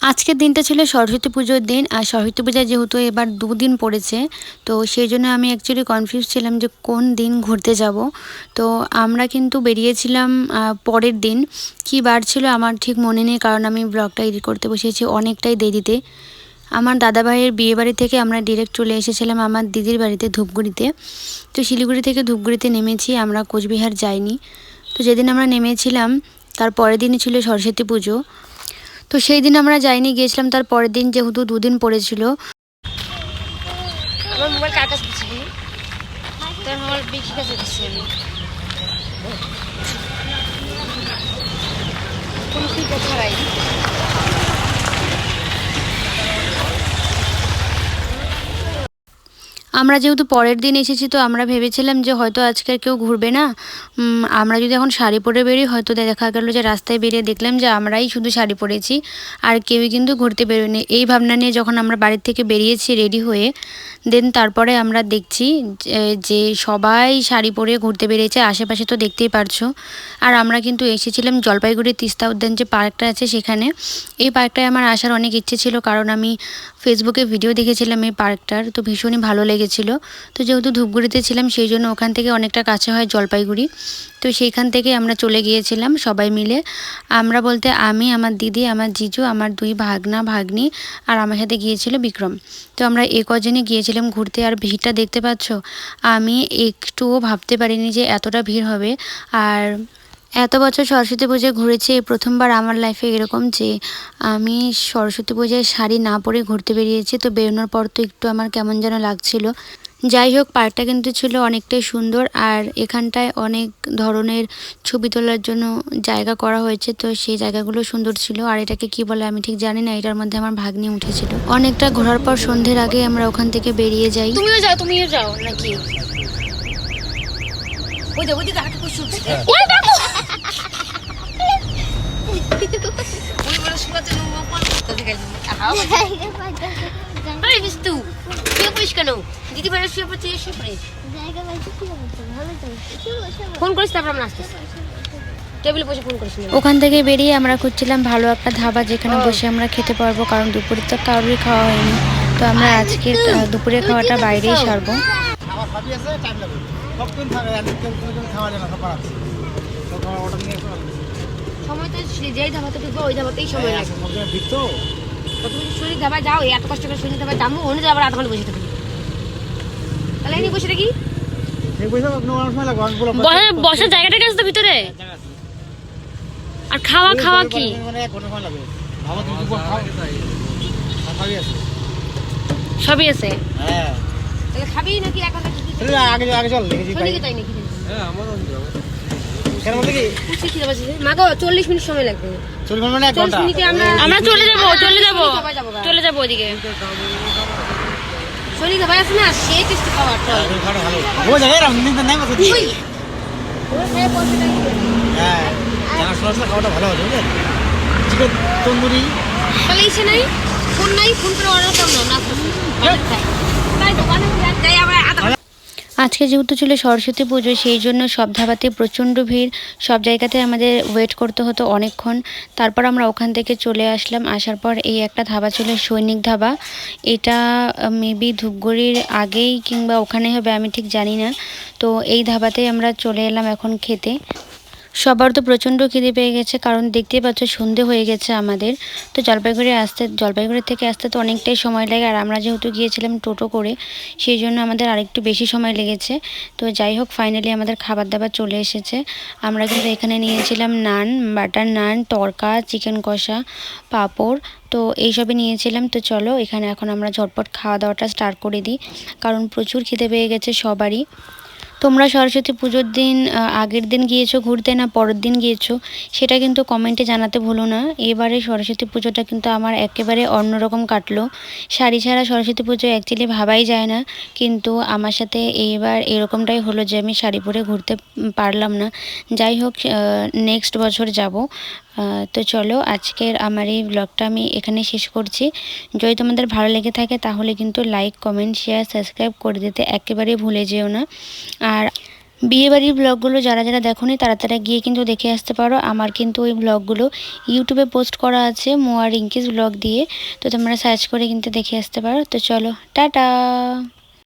আজকের দিনটা ছিল সরস্বতী পুজোর দিন, আর সরস্বতী পূজা যেহেতু এবার দুদিন পড়েছে, তো সেই জন্য আমি অ্যাকচুয়ালি কনফিউজ ছিলাম যে কোন দিন ঘুরতে যাব। তো আমরা কিন্তু বেরিয়েছিলাম পরের দিন। কী বার ছিল আমার ঠিক মনে নেই, কারণ আমি ব্লগটা এডিট করতে বসেছি অনেকটাই দেরিতে। আমার দাদা ভাইয়ের বিয়ে বাড়ি থেকে আমরা ডিরেক্ট চলে এসেছিলাম আমার দিদির বাড়িতে ধূপগুড়িতে। তো শিলিগুড়ি থেকে ধূপগুড়িতে নেমেছি, আমরা কোচবিহার যাইনি। তো যেদিন আমরা নেমেছিলাম, তার পরের দিনই ছিল সরস্বতী পুজো। তো সেই দিন আমরা যাইনি, গিয়েছিলাম তার পরের দিন যেহেতু দুদিন পড়েছিল। আমার বিক্রি কাছে দিচ্ছি আমি। কোনো ঠিক ছাড়াই আমরা যেহেতু পরের দিন এসেছি, তো আমরা ভেবেছিলাম যে হয়তো আজকে কেউ ঘুরবে না। আমরা যদি এখন শাড়ি পরে বেরোই, হয়তো দেখা গেল যে রাস্তায় বেরিয়ে দেখলাম যে আমরাই শুধু শাড়ি পরেছি, আর কেউই কিন্তু ঘুরতে বেরোয়নি। এই ভাবনা নিয়ে যখন আমরা বাড়ির থেকে বেরিয়েছি রেডি হয়ে, দেন তারপরে আমরা দেখছি যে- সবাই শাড়ি পরে ঘুরতে বেরিয়েছে, আশেপাশে তো দেখতেই পারছ। আর আমরা কিন্তু এসেছিলাম জলপাইগুড়ি তিস্তা উদ্যান যে পার্কটা আছে সেখানে। এই পার্কটায় আমার আসার অনেক ইচ্ছে ছিল, কারণ আমি ফেসবুকে ভিডিও দেখেছিলাম এই পার্কটার, তো ভীষণই ভালো লেগেছিল তো যেহেতু ধূপগুড়িতে ছিলাম, সেই জন্য ওখান থেকে অনেকটা কাছে হয় জলপাইগুড়ি। তো সেইখান থেকে আমরা চলে গিয়েছিলাম সবাই মিলে। আমরা বলতে আমি, আমার দিদি, আমার জিজু, আমার দুই ভাগনা, ভাগ্নি আর আমার সাথে গিয়েছিল বিক্রম। তো আমরা এ কজনই গিয়েছিলাম ঘুরতে। আর ভিড়টা দেখতে পাচ্ছ? আমি একটুও ভাবতে পারিনি যে এতটা ভিড় হবে। আর এত বছর সরস্বতী পুজোয় ঘুরেছি এই প্রথমবার আমার লাইফে এরকম যে আমি সরস্বতী পুজোয় শাড়ি না পরে ঘুরতে বেরিয়েছি তো বেরোনোর পর তো একটু আমার কেমন যেন লাগছিল। যাই হোক পার্কটা কিন্তু ছিল অনেকটাই সুন্দর আর এখানটায় অনেক ধরনের ছবি তোলার জন্য জায়গা করা হয়েছে তো সেই জায়গাগুলো সুন্দর ছিল। আর এটাকে কি বলে আমি ঠিক জানি না এটার মধ্যে আমার ভাগ্নি উঠেছিল। অনেকটা ঘোরার পর সন্ধ্যের আগে আমরা ওখান থেকে বেরিয়ে যাই। তুমিও যাও তুমিও যাও নাকি? ওই দেখো কোথায় গেল আরে বিস্তু শুয়ে পড়িস কেন? দিদি বাইরে শুয়ে পড়ছে শুয়ে পড়িস ফোন করিস তারপর আমরা আসতেছি। টেবিলে বসে ফোন করিস ওখান থেকে বেরিয়ে আমরা খুঁজছিলাম ভালো একটা ধাবা যেখানে বসে আমরা খেতে পারব কারণ দুপুরে তো কারোরই খাওয়া হয়নি। তো আমরা আজকে দুপুরে খাওয়াটা বাইরেই সারবো। আমার আছে টাইম লাগবে। খাওয়া না তো যেই ধাবাতে ঢুকবো ওই ধাবাতেই সময় তো? তুমি শরীর ধাবায় যাও এই এত কষ্ট করে শরীর ধাবায় যাব অন্য যাবার আধ ঘণ্টা বসে থাকি। তাহলে এনে বসে থাকি? বসার জায়গাটা গেছে তো ভিতরে? আর খাওয়া খাওয়া কি? সবই আছে। হ্যাঁ। তাহলে খাবি নাকি এখন আগে আগে চল তাই। নাকি? কেন বলতে কি? খুশি খিদে পাচ্ছে মা গো চল্লিশ মিনিট সময় লাগবে। চল্লিশ মিনিট মানে এক চল্লিশ ঘণ্টা? মিনিটে আমরা আমরা চলে যাব চলে যাব সবাই যাব গা। চলে যাব আছে না? সেই টেস্টি খাবার হ্যাঁ, তুমি খাওয়াটা ভালো। ও জায়গায় রাম দিন নাই বসে ওরা খায় পয়সা দেয়। হ্যাঁ জানা শোনা খাওয়াটা ভালো হবে বুঝলেন চিকেন তন্দুরি। তাহলে ইসে নাই? ফোন নাই ফোন করে অর্ডার করো না তাই দোকানে যাই আমরা আজকে যেহেতু ছিল সরস্বতী পুজো, সেই জন্য সব ধাবাতে প্রচণ্ড ভিড়। সব জায়গাতে আমাদের ওয়েট করতে হতো অনেকক্ষণ। তারপর আমরা ওখান থেকে চলে আসলাম। আসার পর এই একটা ধাবা ছিল সৈনিক ধাবা। এটা মেবি ধূপগুড়ির আগেই কিংবা ওখানে হবে আমি ঠিক জানি না। তো এই ধাবাতেই আমরা চলে এলাম এখন খেতে। সবার তো প্রচণ্ড খিদে পেয়ে গেছে, কারণ দেখতেই পাচ্ছ সন্ধে হয়ে গেছে আমাদের। তো জলপাইগুড়ি আসতে, জলপাইগুড়ি থেকে আসতে তো অনেকটাই সময় লাগে, আর আমরা যেহেতু গিয়েছিলাম টোটো করে, সেই জন্য আমাদের আরেকটু বেশি সময় লেগেছে। তো যাই হোক ফাইনালি আমাদের খাবার দাবার চলে এসেছে। আমরা কিন্তু এখানে নিয়েছিলাম নান, বাটার নান, তরকা, চিকেন কষা, পাঁপড়, তো এইসবই নিয়েছিলাম। তো চলো, এখানে এখন আমরা ঝটপট খাওয়া দাওয়াটা স্টার্ট করে দিই, কারণ প্রচুর খিদে পেয়ে গেছে সবারই। তোমরা সরস্বতী পুজোর দিন আগের দিন গিয়েছো ঘুরতে না পরের দিন গিয়েছো, সেটা কিন্তু কমেন্টে জানাতে ভুলো না। এবারে সরস্বতী পুজোটা কিন্তু আমার একেবারে অন্যরকম কাটলো। শাড়ি ছাড়া সরস্বতী পুজো অ্যাকচুয়ালি ভাবাই যায় না, কিন্তু আমার সাথে এইবার এরকমটাই হলো যে আমি শাড়ি পরে ঘুরতে পারলাম না। যাই হোক নেক্সট বছর যাব। তো চলো, আজকের আমার এই ব্লগটা আমি এখানে শেষ করছি। যদি তোমাদের ভালো লেগে থাকে, তাহলে কিন্তু লাইক কমেন্ট শেয়ার সাবস্ক্রাইব করে দিতে একেবারেই ভুলে যেও না। আর বিয়েবাড়ির ব্লগগুলো যারা যারা দেখোনি, তারা তারা গিয়ে কিন্তু দেখে আসতে পারো। আমার কিন্তু ওই ব্লগগুলো ইউটিউবে পোস্ট করা আছে, মোয়া রিঙ্কিস ব্লগ দিয়ে। তো তোমরা সার্চ করে কিন্তু দেখে আসতে পারো। তো চলো, টাটা!